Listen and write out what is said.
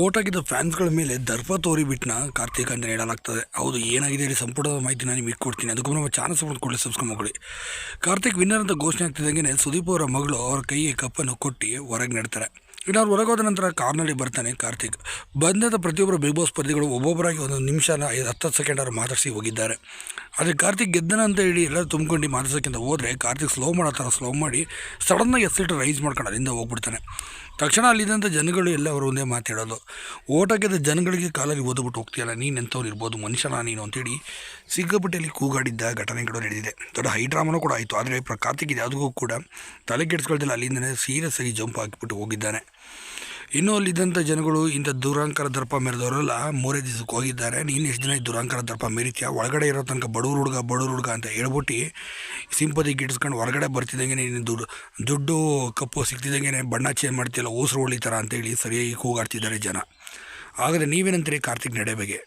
ಓಟಾಗಿದ್ದ ಫ್ಯಾನ್ಸ್ಗಳ ಮೇಲೆ ದರ್ಪ ತೋರಿಬಿಟ್ನ ಕಾರ್ತಿಕ್ ಅಂತ ಹೇಳಲಾಗ್ತದೆ. ಹೌದು, ಏನಾಗಿದೆ ಹೇಳಿ ಸಂಪುಟದ ಮಾಹಿತಿ ನಾನು ನಿಮಗೆ ಕೊಡ್ತೀನಿ. ಅದಕ್ಕೂ ನಮ್ಮ ಚಾನಲ್ ಸಪೋರ್ಟ್ ಕೊಡಲಿ ಸಬ್ಸ್ಕ್ರೈಬ್ ಮಾಡ್ಕೊಳ್ಳಿ. ಕಾರ್ತಿಕ್ ವಿನ್ನರ್ ಅಂತ ಘೋಷಣೆ ಆಗ್ತಿದ್ದಂಗೆ ಸುದೀಪ್ ಅವರ ಮಗಳು ಅವರ ಕೈಗೆ ಕಪ್ಪನ್ನು ಕೊಟ್ಟು ಹೊರಗೆ ನೆಡ್ತಾರೆ. ಇನ್ನು ಅವ್ರು ಹೊರಗೋದ ನಂತರ ಕಾರ್ನಲ್ಲಿ ಬರ್ತಾನೆ ಕಾರ್ತಿಕ್. ಬಂದಂಥ ಪ್ರತಿಯೊಬ್ಬರು ಬಿಗ್ ಬಾಸ್ ಸ್ಪರ್ಧಿಗಳು ಒಬ್ಬೊಬ್ಬರಾಗಿ ಒಂದು ನಿಮಿಷನ ಐದು ಹತ್ತು ಸೆಕೆಂಡ್ ಅವರು ಮಾತಾಡಿಸಿ ಹೋಗಿದ್ದಾರೆ. ಆದರೆ ಕಾರ್ತಿಕ್ ಗೆದ್ದನ ಅಂತ ಹೇಳಿ ಎಲ್ಲ ತುಂಬ್ಕೊಂಡು ಮಾತಾಡ್ಸೋಕ್ಕಿಂತ ಹೋದರೆ ಕಾರ್ತಿಕ್ ಸ್ಲೋ ಮಾಡೋ ಥರ ಸ್ಲೋ ಮಾಡಿ ಸಡನ್ನಾಗಿ ಎಸ್ಸಿಟ್ಟು ರೈಸ್ ಮಾಡ್ಕೊಂಡು ಅಲ್ಲಿಂದ ಹೋಗ್ಬಿಡ್ತಾನೆ. ತಕ್ಷಣ ಅಲ್ಲಿದ್ದಂಥ ಜನಗಳು ಎಲ್ಲ ಅವರು ಒಂದೇ ಮಾತಾಡೋದು ಓಟಕ್ಕೆದ ಜನಗಳಿಗೆ ಕಾಲಲ್ಲಿ ಓದ್ಬಿಟ್ಟು ಹೋಗ್ತೀಯಲ್ಲ, ನೀನು ಎಂಥವ್ರು ಇರ್ಬೋದು, ಮನುಷ್ಯನ ನೀನು ಅಂತೇಳಿ ಸಿಕ್ಕಾಪಟ್ಟೆಯಲ್ಲಿ ಕೂಗಾಡಿದ್ದ ಘಟನೆಗಳು ನಡೆದಿದೆ. ದೊಡ್ಡ ಹೈ ಡ್ರಾಮನೂ ಕೂಡ ಆಯಿತು. ಆದರೆ ಪ್ರ ಕಾರ್ತಿಕ್ ಯಾವುದಕ್ಕೂ ಕೂಡ ತಲೆ ಕೆಡಿಸ್ಕೊಳ್ತಿಲ್ಲ. ಅಲ್ಲಿಂದನೇ ಸೀರಿಯಸ್ ಆಗಿ ಜಂಪ್ ಹಾಕಿಬಿಟ್ಟು ಹೋಗಿದ್ದಾನೆ. ಇನ್ನೂ ಅಲ್ಲಿದ್ದಂಥ ಜನಗಳು ಇಂಥ ದುರಾಂಕರ ದರ್ಪ ಮೆರೆದವರೆಲ್ಲ ಮೂರೇ ದಿವಸಕ್ಕೆ ಹೋಗಿದ್ದಾರೆ. ನೀನು ಎಷ್ಟು ದಿನ ಈ ದುರಾಂಕರ ದರ್ಪ ಮೆರಿತೀಯ? ಒಳಗಡೆ ಇರೋ ತನಕ ಬಡವ್ರ ಹುಡುಗ ಬಡವ್ರ ಹುಡುಗ ಅಂತ ಹೇಳ್ಬಿಟ್ಟು ಸಿಂಪತಿ ಗಿಡಿಸ್ಕೊಂಡು ಹೊರಗಡೆ ಬರ್ತಿದ್ದಂಗೆ ನೀನು ದುಡ್ಡು ದುಡ್ಡು ಕಪ್ಪು ಸಿಗ್ತಿದ್ದಂಗೆ ಬಣ್ಣ ಚೇಂಜ್ ಮಾಡ್ತಿಲ್ಲ ಓಸರು ಹೊಳಿತಾರ ಅಂತೇಳಿ ಸರಿಯಾಗಿ ಕೂಗಾಡ್ತಿದ್ದಾರೆ ಜನ. ಆದರೆ ನೀವೇನಂತೀರಿ ಕಾರ್ತಿಕ್ ನಡೆ ಬಗ್ಗೆ